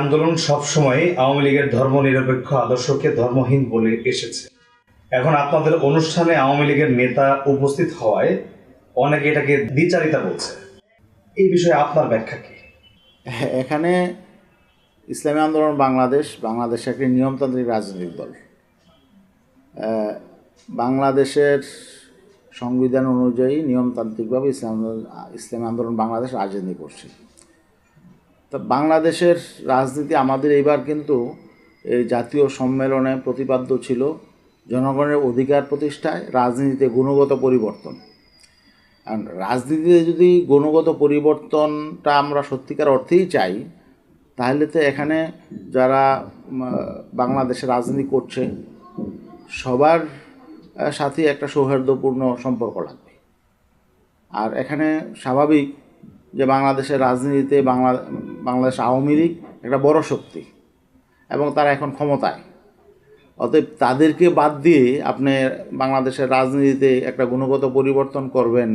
আন্দোলন সবসময় আওয়ামী লীগের ধর্মনিরপেক্ষ আদর্শকে ধর্মহীন বলে এসেছে। এখন আপনাদের অনুষ্ঠানে আওয়ামী লীগের নেতা উপস্থিত হওয়ায় অনেকে এটাকে দ্বিচারিতা বলছে। এই বিষয়ে আপনার ব্যাখ্যা কি? এখানে ইসলামী আন্দোলন বাংলাদেশ বাংলাদেশ একটি নিয়মতান্ত্রিক রাজনৈতিক দল। বাংলাদেশের সংবিধান অনুযায়ী নিয়মতান্ত্রিকভাবে ইসলাম, ইসলামী আন্দোলন বাংলাদেশ রাজনীতি করছে। তো বাংলাদেশের রাজনীতি আমাদের এইবার কিন্তু এই জাতীয় সম্মেলনে প্রতিপাদ্য ছিল জনগণের অধিকার প্রতিষ্ঠায় রাজনীতিতে গুণগত পরিবর্তন। রাজনীতিতে যদি গুণগত পরিবর্তনটা আমরা সত্যিকার অর্থেই চাই, তাহলে তো এখানে যারা বাংলাদেশে রাজনীতি করছে, সবার সাথে একটা সৌহার্দ্যপূর্ণ সম্পর্ক লাগবে। আর এখানে স্বাভাবিক যে বাংলাদেশের রাজনীতিতে বাংলা, বাংলাদেশ আওয়ামী লীগ একটা বড় শক্তি এবং তারা এখন ক্ষমতায়। অতএব তাদেরকে বাদ দিয়ে আপনি বাংলাদেশের রাজনীতিতে একটা গুণগত পরিবর্তন করবেন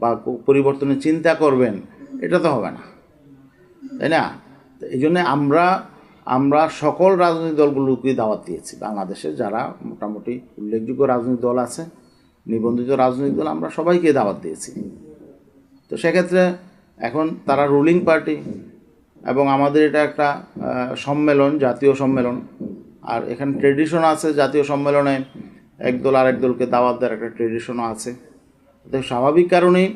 বা পরিবর্তনের চিন্তা করবেন, এটা তো হবে না। তাই না? এই জন্যে আমরা আমরা সকল রাজনৈতিক দলগুলোকে দাওয়াত দিয়েছি। বাংলাদেশে যারা মোটামুটি উল্লেখযোগ্য রাজনৈতিক দল আছে, নিবন্ধিত রাজনৈতিক দল, আমরা সবাইকে দাওয়াত দিয়েছি। তো সেক্ষেত্রে এখন তারা রুলিং পার্টি এবং আমাদের এটা একটা সম্মেলন, জাতীয় সম্মেলন। আর এখানে ট্রেডিশন আছে জাতীয় সম্মেলনে একদল আর একদলকে দাওয়াত দেওয়ার একটা ট্রেডিশনও আছে। তো স্বাভাবিক কারণেই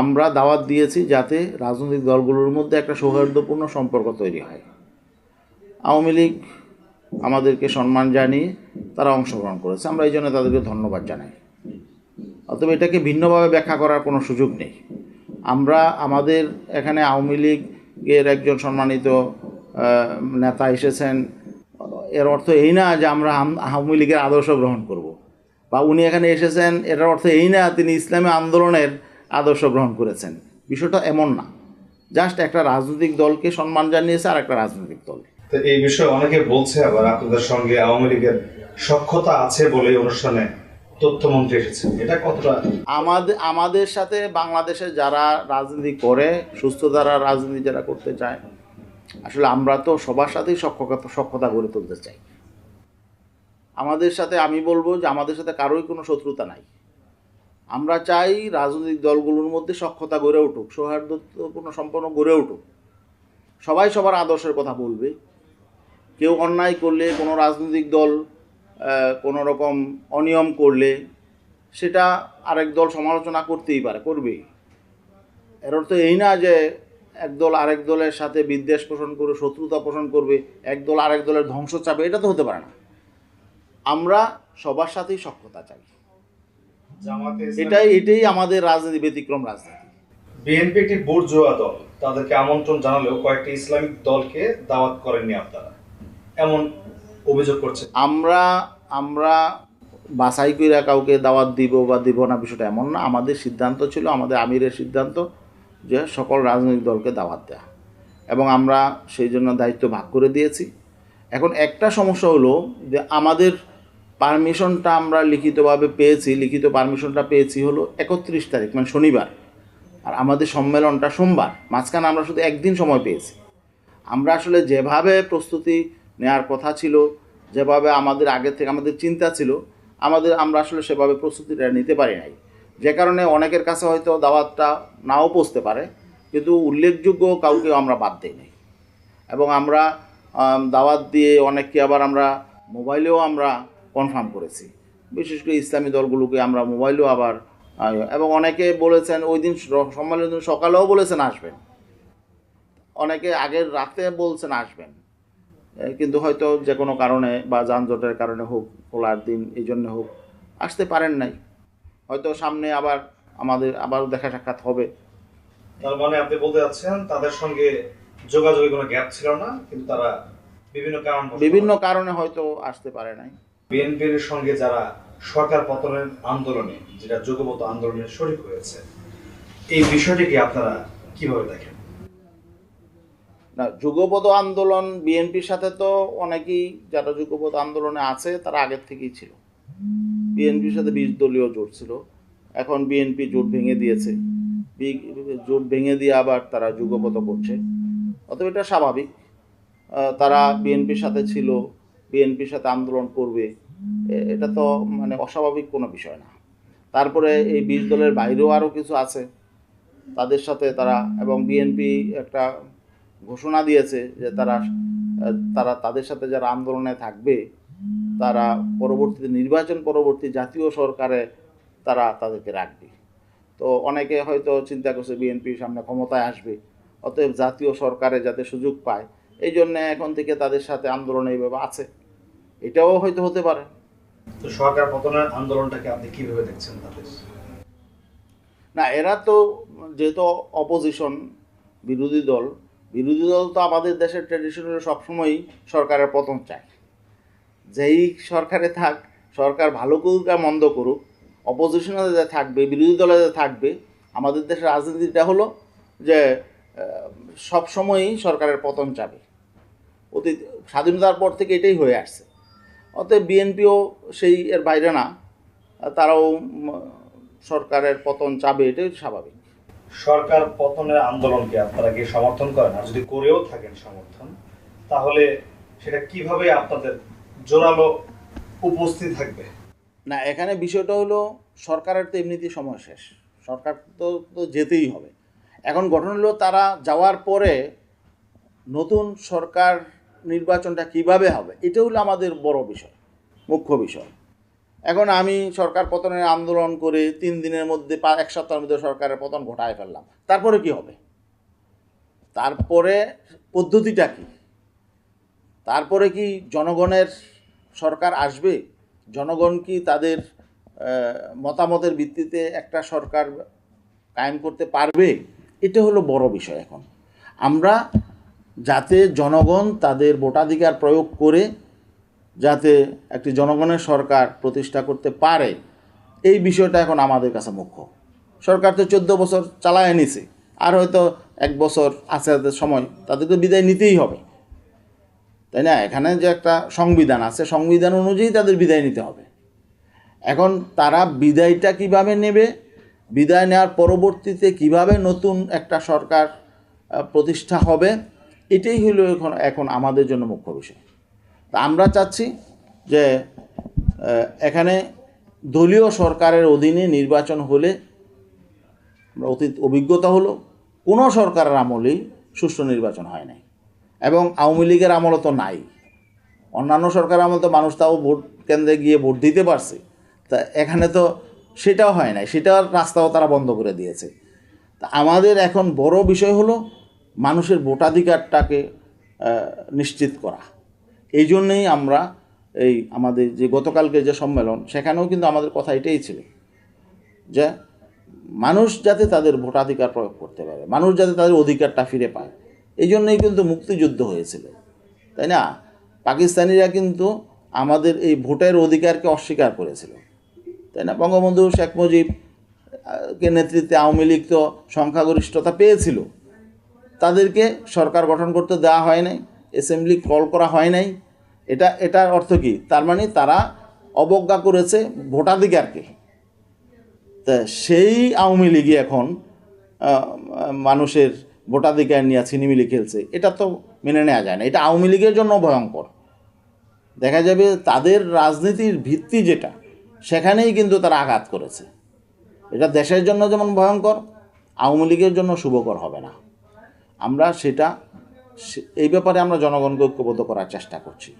আমরা দাওয়াত দিয়েছি যাতে রাজনৈতিক দলগুলোর মধ্যে একটা সৌহার্দ্যপূর্ণ সম্পর্ক তৈরি হয়। আওয়ামী লীগ আমাদেরকে সম্মান জানিয়ে তারা অংশগ্রহণ করেছে। আমরা এই জন্য তাদেরকে ধন্যবাদ জানাই। অতএব এটাকে ভিন্নভাবে ব্যাখ্যা করার কোনো সুযোগ নেই। আমরা আমাদের এখানে আওয়ামী লীগের একজন সম্মানিত নেতা এসেছেন। এর অর্থ এই না যে আমরা আওয়ামী লীগের আদর্শ গ্রহণ করব। বা উনি এখানে এসেছেন, এটার অর্থ এই না তিনি ইসলামী আন্দোলনের আদর্শ গ্রহণ করেছেন। বিষয়টা এমন না। জাস্ট একটা রাজনৈতিক দলকে সম্মান জানিয়েছে আর একটা রাজনৈতিক দল। এই বিষয়ে অনেকে বলছে, আবার আপনাদের সঙ্গে আওয়ামী লীগের সক্ষতা আছে বলে অনুষ্ঠানে তথ্যমন্ত্রী এসেছেন এটা কতটা? আমাদের আমাদের সাথে বাংলাদেশে যারা রাজনীতি করে, সুস্থ দ্বারা রাজনীতি যারা করতে চায়, আসলে আমরা তো সবার সাথেই সক্ষতা সক্ষতা গড়ে তুলতে চাই। আমাদের সাথে, আমি বলব যে আমাদের সাথে কারোই কোনো শত্রুতা নাই। আমরা চাই রাজনৈতিক দলগুলোর মধ্যে সক্ষতা গড়ে উঠুক, সৌহার্দ্যপূর্ণ সম্পন্ন গড়ে উঠুক। সবাই সবার আদর্শের কথা বলবে। কেউ অন্যায় করলে কোনো রাজনৈতিক দল কোনো রকম অনিয়ম করলে সেটা আরেক দল সমালোচনা করতেই পারে করবেই এর অর্থ এই না যে একদল আরেক দলের সাথে বিদ্বেষ পোষণ করে শত্রুতা পোষণ করবে একদল আরেক দলের ধ্বংস চাবে এটা তো হতে পারে না। আমরা সবার সাথেই সক্ষতা চাই। এটাই এটাই আমাদের রাজনীতি ব্যতিক্রম রাজনীতি। বিএনপি একটি বুর্জোয়া দল। তাদেরকে আমন্ত্রণ জানালেও কয়েকটি ইসলামিক দলকে দাওয়াত করেননি আপনারা। এমন অভিযোগ করছে। আমরা আমরা বাছাই করে কাউকে দাওয়াত দিব বা দিব না বিষয়টা এমন না। আমাদের সিদ্ধান্ত ছিল, আমাদের আমিরের সিদ্ধান্ত যে সকল রাজনৈতিক দলকে দাওয়াত দেওয়া এবং আমরা সেই জন্য দায়িত্ব ভাগ করে দিয়েছি। এখন একটা সমস্যা হলো যে আমাদের পারমিশনটা আমরা লিখিতভাবে পেয়েছি, লিখিত পারমিশনটা পেয়েছি হলো একত্রিশ তারিখ মানে শনিবার। আর আমাদের সম্মেলনটা সোমবার। মাঝখানে আমরা শুধু একদিন সময় পেয়েছি। আমরা আসলে যেভাবে প্রস্তুতি নেওয়ার কথা ছিল, যেভাবে আমাদের আগে থেকে আমাদের চিন্তা ছিল, আমাদের, আমরা আসলে সেভাবে প্রস্তুতিটা নিতে পারি নাই। যে কারণে অনেকের কাছে হয়তো দাওয়াতটা নাও পৌঁছতে পারে, কিন্তু উল্লেখযোগ্য কাউকে আমরা বাদ দিই নাই। এবং আমরা দাওয়াত দিয়ে অনেককে আবার আমরা মোবাইলেও আমরা কনফার্ম করেছি। বিশেষ করে ইসলামী দলগুলোকে আমরা মোবাইলেও আবার এবং অনেকে বলেছেন, ওই দিন স- সম্মেলনের দিন সকালেও বলেছেন আসবেন। অনেকে আগের রাতে বলছেন আসবেন। কিন্তু হয়তো যে কোনো কারণে বা যানজটের কারণে হোক খোলার দিন এই জন্য হোক আসতে পারেন নাই। হয়তো সামনে আবার আমাদের আবার দেখা সাক্ষাৎ হবে। তার মানে আপনি বলতে যাচ্ছেন তাদের সঙ্গে যোগাযোগের কোনো গ্যাপ ছিল না কিন্তু তারা বিভিন্ন কারণ বিভিন্ন কারণে হয়তো আসতে পারে নাই। বিএনপির সঙ্গে যারা সরকার পতনের আন্দোলনে যেটা যুগপত আন্দোলনে শরিক হয়েছে এই বিষয়টিকে আপনারা কীভাবে দেখেন? না যুগপথ আন্দোলন, বিএনপির সাথে তো অনেকেই যারা যুগপথ আন্দোলনে আছে, তারা আগের থেকেই ছিল। বিএনপির সাথে বিশ দলীয় জোট ছিল। এখন বিএনপি জোট ভেঙে দিয়েছে। জোট ভেঙে দিয়ে আবার তারা যুগপথ করছে। অতএব এটা স্বাভাবিক। তারা বিএনপির সাথে ছিল, বিএনপির সাথে আন্দোলন করবে এটা তো মানে অস্বাভাবিক কোনো বিষয় না। তারপরে এই বিশ দলের বাইরেও আরও কিছু আছে। তাদের সাথে তারা এবং বিএনপি একটা ঘোষণা দিয়েছে যে তারা তারা তাদের সাথে যারা আন্দোলনে থাকবে তারা পরবর্তীতে নির্বাচন পরবর্তী জাতীয় সরকারে তারা তাদেরকে রাখবে। তো অনেকে হয়তো চিন্তা করছে বিএনপির সামনে ক্ষমতায় আসবে অতএব জাতীয় সরকারে যাতে সুযোগ পায় এই জন্য এখন থেকে তাদের সাথে আন্দোলন এইভাবে আছে। এটাও হয়তো হতে পারে। তো সরকার পতনের আন্দোলনটাকে আপনি কীভাবে দেখছেন তাদের? না এরা তো যেহেতু অপোজিশন বিরোধী দল বিরোধী দল তো আমাদের দেশের ট্র্যাডিশনালি সবসময়ই সরকারের পতন চায়। যেই সরকারে থাক, সরকার ভালো করুক আর মন্দ করুক অপোজিশনে যে থাকবে, বিরোধী দলে যে থাকবে, আমাদের দেশের রাজনীতিটা হলো যে সবসময়ই সরকারের পতন চাবে। অতীত, স্বাধীনতার পর থেকে এটাই হয়ে আসছে। অতএব বিএনপিও সেই এর বাইরে না, তারাও সরকারের পতন চাবে, এটাই স্বাভাবিক। সরকার পতনের আন্দোলনকে আপনারা কি সমর্থন করেন? আর যদি করেও থাকেন সমর্থন, তাহলে সেটা কীভাবে আপনাদের জোরালো উপস্থিত থাকবে? না, এখানে বিষয়টা হলো সরকারের তো এমনিতেই সময় শেষ। সরকার তো তো যেতেই হবে। এখন গঠন হলো তারা যাওয়ার পরে নতুন সরকার নির্বাচনটা কীভাবে হবে এটা হলো আমাদের বড় বিষয়, মুখ্য বিষয়। এখন আমি সরকার পতনের আন্দোলন করে তিন দিনের মধ্যে এক সপ্তাহের মধ্যে সরকারের পতন ঘটায় ফেললাম। তারপরে কি হবে? তারপরে পদ্ধতিটা কি? তারপরে কি জনগণের সরকার আসবে? জনগণ কি তাদের মতামতের ভিত্তিতে একটা সরকার কায়েম করতে পারবে? এটা হলো বড় বিষয় এখন। আমরা যাতে জনগণ তাদের ভোটাধিকার প্রয়োগ করে যাতে একটি জনগণের সরকার প্রতিষ্ঠা করতে পারে, এই বিষয়টা এখন আমাদের কাছে মুখ্য। সরকার তো চোদ্দ বছর চালায় নিছে, আর হয়তো এক বছর আছে তাদের সময় তাদেরকে বিদায় নিতেই হবে। তাই না? এখানে যে একটা সংবিধান আছে, সংবিধান অনুযায়ী তাদের বিদায় নিতে হবে। এখন তারা বিদায়টা কীভাবে নেবে, বিদায় নেওয়ার পরবর্তীতে কীভাবে নতুন একটা সরকার প্রতিষ্ঠা হবে, এটাই হলো এখন এখন আমাদের জন্য মুখ্য বিষয়। আমরা চাচ্ছি যে এখানে দলীয় সরকারের অধীনে নির্বাচন হলে অতীত অভিজ্ঞতা হলো, কোনো সরকারের আমলেই সুষ্ঠু নির্বাচন হয় নাই। এবং আওয়ামী লীগের আমলও তো নাই। অন্যান্য সরকার আমল তো মানুষ তাও ভোট কেন্দ্রে গিয়ে ভোট দিতে পারছে। তা এখানে তো সেটাও হয় নাই, সেটার রাস্তাও তারা বন্ধ করে দিয়েছে। তা আমাদের এখন বড় বিষয় হলো মানুষের ভোটাধিকারটাকে নিশ্চিত করা। এই জন্যেই আমরা এই আমাদের যে গতকালকে যে সম্মেলন, সেখানেও কিন্তু আমাদের কথা এটাই ছিল যে মানুষ যাতে তাদের ভোটাধিকার প্রয়োগ করতে পারে, মানুষ যাতে তাদের অধিকারটা ফিরে পায় এই জন্যই কিন্তু মুক্তিযুদ্ধ হয়েছিল। তাই না? পাকিস্তানিরা কিন্তু আমাদের এই ভোটের অধিকারকে অস্বীকার করেছিল। তাই না? বঙ্গবন্ধু শেখ মুজিব কে নেতৃত্বে আওয়ামী লীগ তো সংখ্যাগরিষ্ঠতা পেয়েছিল। তাদেরকে সরকার গঠন করতে দেওয়া হয় নাই। অ্যাসেম্বলি কল করা হয় নাই। এটা, এটার অর্থ কি? তার মানে তারা অবজ্ঞা করেছে ভোটাধিকারকে। তা সেই আওয়ামী লীগই এখন মানুষের ভোটাধিকার নিয়ে ছিনিমিলি খেলছে। এটা তো মেনে নেওয়া যায় না। এটা আওয়ামী লীগের জন্য ভয়ঙ্কর। দেখা যাবে তাদের রাজনীতির ভিত্তি যেটা, সেখানেই কিন্তু তারা আঘাত করেছে। এটা দেশের জন্য যেমন ভয়ঙ্কর, আওয়ামী লীগের জন্য শুভকর হবে না। আমরা সেটা এই ব্যাপারে আমরা জনগণকে ঐক্যবদ্ধ করার চেষ্টা করছি।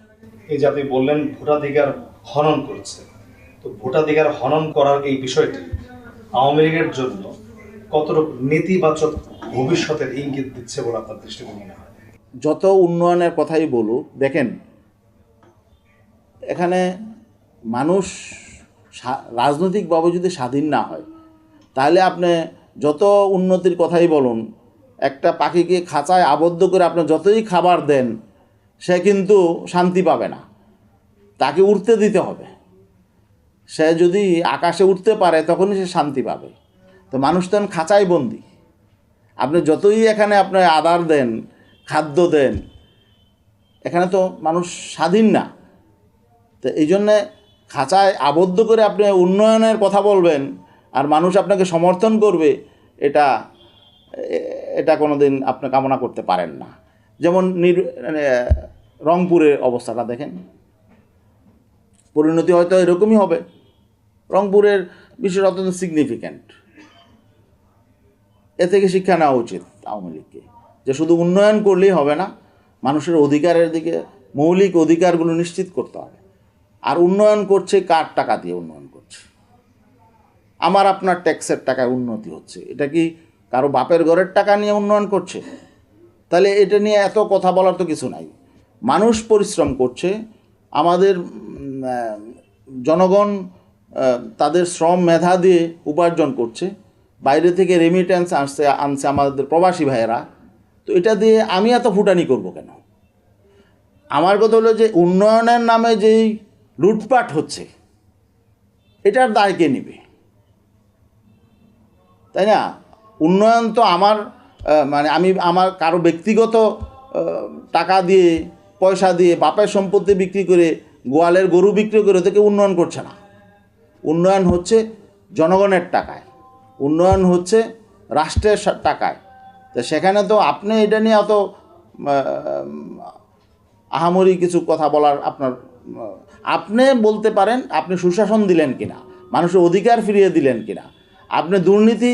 এই যে আপনি বললেন ভোটাধিকার হনন করছে তো ভোটাধিকার হনন করার এই বিষয়টি আওয়ামী লীগের জন্য কতটুকু নেতিবাচক ভবিষ্যতের ইঙ্গিত দিচ্ছে বলে আপনার দৃষ্টিভঙ্গি মনে হয়? যত উন্নয়নের কথাই বলুক দেখেন এখানে মানুষ রাজনৈতিকভাবে যদি স্বাধীন না হয় তাহলে আপনি যত উন্নতির কথাই বলুন একটা পাখিকে খাঁচায় আবদ্ধ করে আপনি যতই খাবার দেন, সে কিন্তু শান্তি পাবে না। তাকে উঠতে দিতে হবে। সে যদি আকাশে উঠতে পারে, তখনই সে শান্তি পাবে। তো মানুষ তখন খাঁচায় বন্দি। আপনি যতই এখানে আপনার আদার দেন, খাদ্য দেন, এখানে তো মানুষ স্বাধীন না। তো এই জন্যে খাঁচায় আবদ্ধ করে আপনি উন্নয়নের কথা বলবেন, আর মানুষ আপনাকে সমর্থন করবে, এটা এটা কোনো দিন আপনি কামনা করতে পারেন না। যেমন নির মানে, রংপুরের অবস্থাটা দেখেন। পরিণতি হয়তো এরকমই হবে। রংপুরের বিষয়টা অত্যন্ত সিগনিফিক্যান্ট এ থেকে শিক্ষা নেওয়া উচিত আওয়ামী লীগকে। যে শুধু উন্নয়ন করলেই হবে না মানুষের অধিকারের দিকে মৌলিক অধিকারগুলো নিশ্চিত করতে হবে। আর উন্নয়ন করছে কার টাকা দিয়ে উন্নয়ন করছে? আমার আপনার ট্যাক্সের টাকায় উন্নতি হচ্ছে। এটা কি কারও বাপের ঘরের টাকা নিয়ে উন্নয়ন করছে। তাহলে এটা নিয়ে এত কথা বলার তো কিছু নাই। মানুষ পরিশ্রম করছে, আমাদের জনগণ তাদের শ্রম মেধা দিয়ে উপার্জন করছে। বাইরে থেকে রেমিটেন্স আসছে, আনছে আমাদের প্রবাসী ভাইয়েরা। তো এটা দিয়ে আমি এত ফুটানি করব কেন? আমার কথা হলো যে উন্নয়নের নামে যেই লুটপাট হচ্ছে, এটার দায় কে নেবে? তাই না? উন্নয়ন তো আমার মানে আমি আমার কারও ব্যক্তিগত টাকা দিয়ে, পয়সা দিয়ে বাপের সম্পত্তি বিক্রি করে, গোয়ালের গরু বিক্রি করে থেকে উন্নয়ন করছে না। উন্নয়ন হচ্ছে জনগণের টাকায়। উন্নয়ন হচ্ছে রাষ্ট্রের টাকায়। তো সেখানে তো আপনি এটা নিয়ে অত আহামরি কিছু কথা বলার আপনার আপনি বলতে পারেন আপনি সুশাসন দিলেন কিনা, মানুষের অধিকার ফিরিয়ে দিলেন কিনা। আপনি দুর্নীতি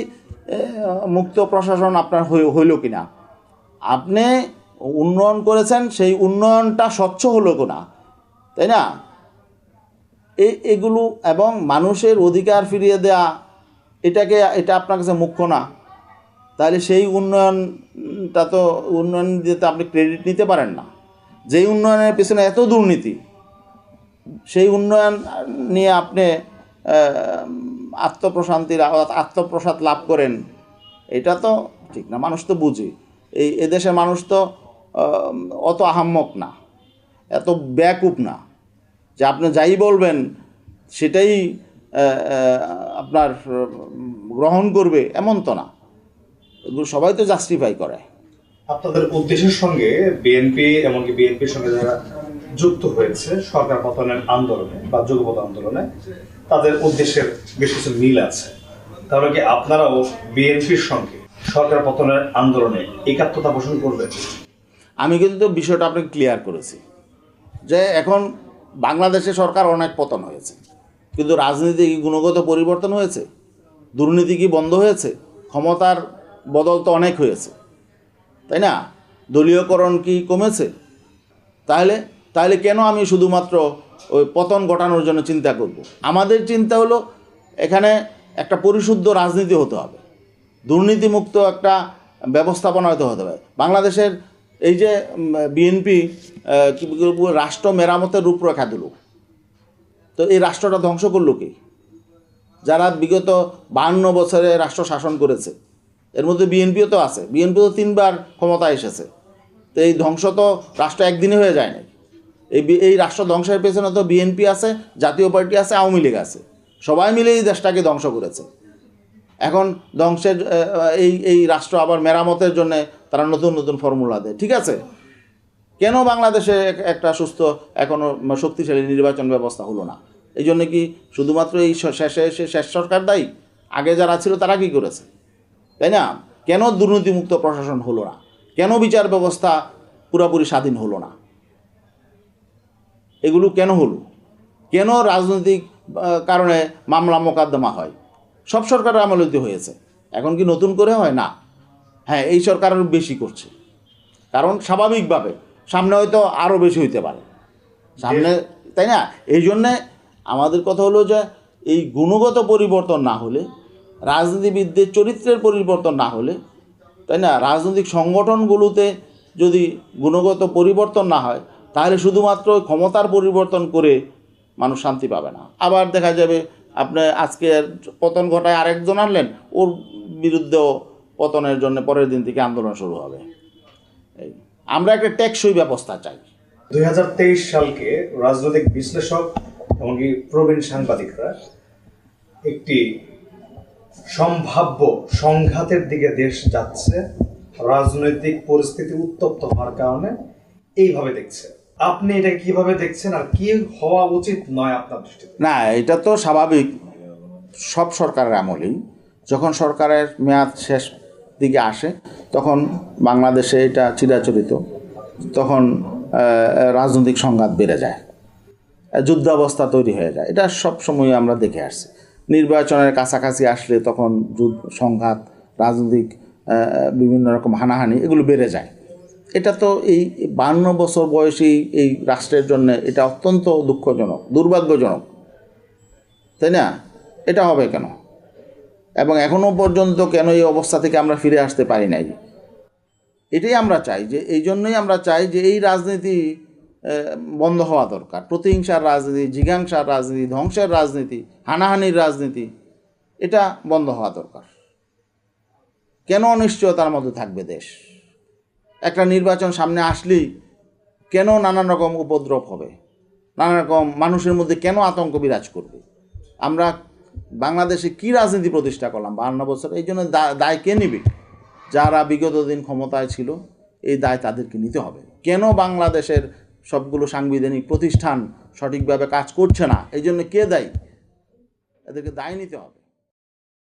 মুক্ত প্রশাসন আপনার হই- কি না আপনি উন্নয়ন করেছেন, সেই উন্নয়নটা স্বচ্ছ হলো কিনা? তাই না? এই এগুলো এবং মানুষের অধিকার ফিরিয়ে দেয়া, এটাকে, এটা আপনার কাছে মুখ্য না। তাহলে সেই উন্নয়নটা তো, উন্নয়ন দিয়ে তো আপনি ক্রেডিট নিতে পারেন না। যেই উন্নয়নের পেছনে এত দুর্নীতি, সেই উন্নয়ন নিয়ে আপনি আত্মপ্রশান্তির আত্মপ্রসাদ লাভ করেন। এটা তো ঠিক না, মানুষ তো বুঝে। এই এদেশে মানুষ তো অত আহাম্মক না, এত ব্যাকুপ না। যে আপনি যাই বলবেন, সেটাই আপনার গ্রহণ করবে, এমন তো না। এগুলো সবাই তো জাস্টিফাই করে। আপনাদের উদ্দেশ্যের সঙ্গে বিএনপি এমনকি বিএনপির সঙ্গে যারা যুক্ত হয়েছে, সরকার পতনের আন্দোলনে বা যুগপথ আন্দোলনে তাদের উদ্দেশ্যের বেশ কিছু মিল আছে। তাহলে কি আপনারাও বিএনপির সঙ্গে সরকার পতনের আন্দোলনে একাত্মতা পোষণ করবেন? আমি কিন্তু বিষয়টা আপনাকে ক্লিয়ার করেছি যে এখন বাংলাদেশে সরকার অনেক পতন হয়েছে। কিন্তু রাজনীতি কি গুণগত পরিবর্তন হয়েছে? দুর্নীতি কি বন্ধ হয়েছে? ক্ষমতার বদল তো অনেক হয়েছে। তাই না? দলীয়করণ কি কমেছে? তাহলে তাহলে কেন আমি শুধুমাত্র ওই পতন ঘটানোর জন্য চিন্তা করব। আমাদের চিন্তা হলো এখানে একটা পরিশুদ্ধ রাজনীতি হতে হবে। দুর্নীতিমুক্ত একটা ব্যবস্থাপনা হতে হতে হবে। বাংলাদেশের এই যে বিএনপি রাষ্ট্র মেরামতের রূপরেখা দিল। তো এই রাষ্ট্রটা ধ্বংস করল কি? যারা বিগত বাহান্ন বছরে রাষ্ট্র শাসন করেছে, এর মধ্যে বিএনপিও তো আছে। বিএনপি তো তিনবার ক্ষমতায় এসেছে। তো এই ধ্বংস তো রাষ্ট্র একদিনে হয়ে যায় নাই। এই এই রাষ্ট্র ধ্বংসের পেছনে তো বিএনপি আছে, জাতীয় পার্টি আছে, আওয়ামী লীগ আছে। সবাই মিলে এই দেশটাকে ধ্বংস করেছে। এখন ধ্বংসের এই এই রাষ্ট্র আবার মেরামতের জন্য তারা নতুন নতুন ফর্মুলা দেয়। ঠিক আছে? কেন বাংলাদেশে একটা সুস্থ এখনও শক্তিশালী নির্বাচন ব্যবস্থা হলো না? এই জন্য কি শুধুমাত্র এই শেষে এসে শেষ সরকার দায়ী? আগে যারা ছিল তারা কি করেছে? তাই না? কেন দুর্নীতিমুক্ত প্রশাসন হলো না? কেন বিচার ব্যবস্থা পুরোপুরি স্বাধীন হলো না? এগুলো কেন হলো? কেন রাজনৈতিক কারণে মামলা মোকদ্দমা হয়? সব সরকারের আমলিত হয়েছে। এখন কি নতুন করে হয়? না। হ্যাঁ এই সরকার আরও বেশি করছে। কারণ স্বাভাবিকভাবে সামনে হয়তো আরও বেশি হইতে পারে। সামনে, তাই না? এই জন্যে আমাদের কথা হলো যে এই গুণগত পরিবর্তন না হলে, রাজনীতিবিদদের চরিত্রের পরিবর্তন না হলে, তাই না? রাজনৈতিক সংগঠনগুলোতে যদি গুণগত পরিবর্তন না হয় তাহলে শুধুমাত্র ক্ষমতার পরিবর্তন করে মানুষ শান্তি পাবে না। আবার দেখা যাবে আপনি আজকে পতন ঘটায় আরেকজন আনলেন, ওর বিরুদ্ধেও পতনের জন্য পরের দিন থেকে আন্দোলন শুরু হবে। আমরা একটা টেকসই ব্যবস্থা চাই। দুই হাজার তেইশ সালকে রাজনৈতিক বিশ্লেষক এমনকি প্রবীণ সাংবাদিকরা একটি সম্ভাব্য সংঘাতের দিকে দেশ যাচ্ছে, রাজনৈতিক পরিস্থিতি উত্তপ্ত হওয়ার কারণে এইভাবে দেখছে। আপনি এটা কীভাবে দেখছেন আর কি হওয়া উচিত নয় আপনার দৃষ্টিতে? না, এটা তো স্বাভাবিক সব সরকারের আমলেই। যখন সরকারের মেয়াদ শেষ দিকে আসে, তখন বাংলাদেশে এটা চিরাচরিত। তখন রাজনৈতিক সংঘাত বেড়ে যায়। যুদ্ধাবস্থা তৈরি হয়ে যায়। এটা সব সময় আমরা দেখে আসছি। নির্বাচনের কাছাকাছি আসলে তখন যুদ্ধ, সংঘাত, রাজনৈতিক বিভিন্ন রকম হানাহানি এগুলো বেড়ে যায়। এটা তো এই বান্ন বছর বয়সী এই রাষ্ট্রের জন্য এটা অত্যন্ত দুঃখজনক, দুর্ভাগ্যজনক। তাই না? এটা হবে কেন? এবং এখনও পর্যন্ত কেন এই অবস্থা থেকে আমরা ফিরে আসতে পারি নাই? এটাই আমরা চাই যে, এই জন্যই আমরা চাই যে এই রাজনীতি বন্ধ হওয়া দরকার। প্রতিহিংসার রাজনীতি, জিজ্ঞাংসার রাজনীতি, ধ্বংসের রাজনীতি, হানাহানির রাজনীতি, এটা বন্ধ হওয়া দরকার। কেন অনিশ্চয়তার মধ্যে থাকবে দেশ? একটা নির্বাচন সামনে আসলেই কেন নানান রকম উপদ্রব হবে? নানা রকম মানুষের মধ্যে কেন আতঙ্ক বিরাজ করবে? আমরা বাংলাদেশে কি রাজনীতি প্রতিষ্ঠা করলাম বাহান্ন বছর? এই জন্য দায় কে নিবে? যারা বিগত দিন ক্ষমতায় ছিল, এই দায় তাদেরকে নিতে হবে। কেন বাংলাদেশের সবগুলো সাংবিধানিক প্রতিষ্ঠান সঠিকভাবে কাজ করছে না? এই জন্য কে দায়ী? এদেরকে দায় নিতে হবে।